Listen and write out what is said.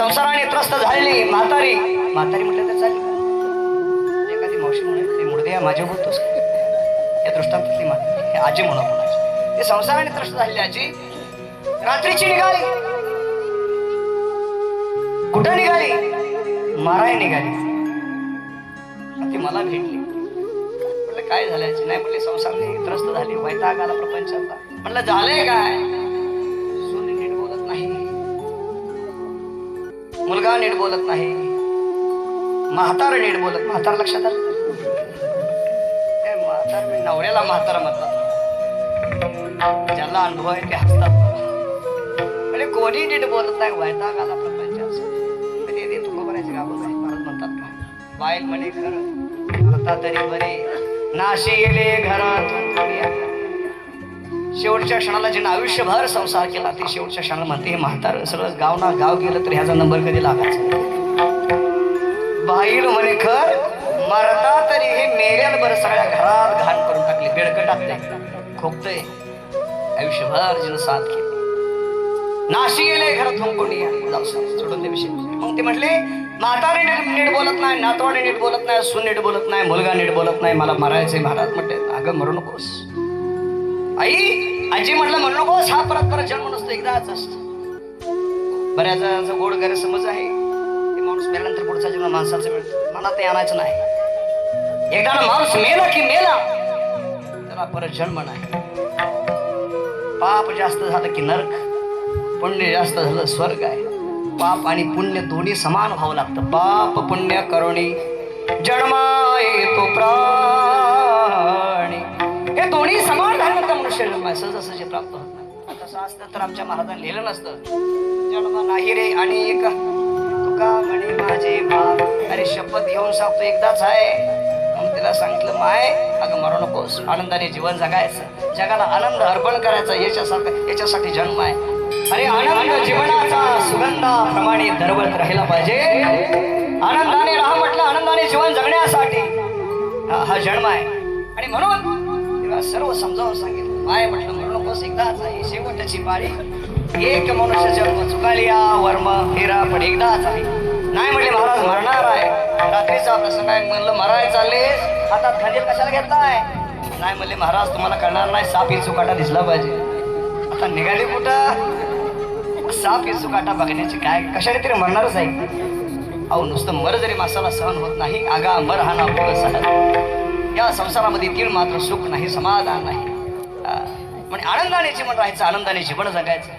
संसाराने त्रस्त झालेली म्हातारी. म्हातारी म्हटलं तर चालेल. एखादी मावशी म्हणून ते माझ्या बोलतोस या दृष्टांतातली म्हातारी हे आजी म्हणून म्हणायची ते संसाराने त्रस्त झालेली आजी रात्रीची निघाली. कुठं निघाली? माराय निघाली. ती मला भेटली. म्हटलं काय झालं नाही म्हटले संसाराने त्रस्त झाली. वैताग आला प्रपंचाचा म्हटलं झालंय काय? मुलगा नीट बोलत नाही. म्हातार नीट बोलत म्हातार लक्षात आलं? म्हातार मी नवऱ्याला म्हातारा म्हणतात ज्याला अनुभव आहे ते हसतात. म्हणजे कोणी नीट बोलत नाही वैताग आला प्रपंचा कधी ते तुका बनायचे का बोलाय महाराज म्हणतात का बाईल म्हणे खरं. आता तरी बरे. नाशी गेले घरातून. शेवटच्या क्षणाला ज्यानं आयुष्यभर संसार केला ते शेवटच्या क्षणाला म्हणते हे म्हातार सगळं गाव ना गाव गेलं तर ह्याचा नंबर कधी लागायचा? बाईल म्हणे खर मरता तरी हे मेल्यावर सगळ्या घरात घाण करून टाकली बेडकं टाकते खोकतय. आयुष्यभर जिनं साथ केली. नाशी गेले घरात कोणी जाऊ सोडून दे विषय. मग ते म्हटले म्हातारे नीट नीट बोलत नाही नातवाने नीट बोलत नाही सून नीट बोलत नाही मुलगा नीट बोलत नाही मला मरायचंय महाराज. म्हटले अगं मरू नकोस. आई आजी म्हटलं म्हणलो बस हा परत परत जन्म नसतो एकदाच असतो. बऱ्याच गोड गोड गैरसमज आहे. ते माणूस मेल्यानंतर पुढचा जन्म माणसाचं मिळतो मनात ते आणायचं नाही. एकदा माणूस मेला की मेला त्याला परत जन्म नाही. पाप जास्त झालं की नरक पुण्य जास्त झालं स्वर्ग आहे. पाप आणि पुण्य दोन्ही समान व्हावं लागतं. पाप पुण्य करुणी जन्मा तो प्रा मनुष्य जन्म जे प्राप्त होत नाही. तसं असतं तर आमच्या महाराजांनी लिहिलं नसतं. जन्म नाही रे आणि एक तुका म्हणे माझे अरे शपथ घेऊन सांगतो एकदाच आहे. मग तिला सांगितलं माय अगं मरू नकोस. आनंदाने जीवन जगायचं. जगाला आनंद अर्पण करायचा. याच्यासारखं याच्यासाठी जन्म आहे. अरे आनंद जीवनाचा सुगंधाप्रमाणे दरवळत राहिला पाहिजे. आनंदाने राहा म्हटलं आनंदाने जीवन जगण्यासाठी. हा जन्म आहे. आणि म्हणून तुला सर्व समजावून सांगितलं? माय म्हटलं म्हणू नकोस एकदाच आहे शेवटची पाळी. एक मनुष्य जन्म चुकालिया वर्म हिरा पण एकदाच आहे नाही म्हणले महाराज मरणार आहे. रात्रीचा प्रसंग आहे म्हणलं मराय चालले हातात खंजीर कशाला घेतलाय? नाही म्हणले महाराज तुम्हाला कळणार नाही साप चुकाटा दिसला पाहिजे. आता निघाली कुठं? साप ही चुकाटा बघण्याची काय कशाने तरी मरणारच आहे. अहो नुसतं मर जरी मासाला सहन होत नाही आगा मर हा नाव सहन. या संसारामध्ये तीळ मात्र सुख नाही समाधान नाही. म्हणजे आनंदाने जीवन राहायचं आनंदाने जीवन जगायचं.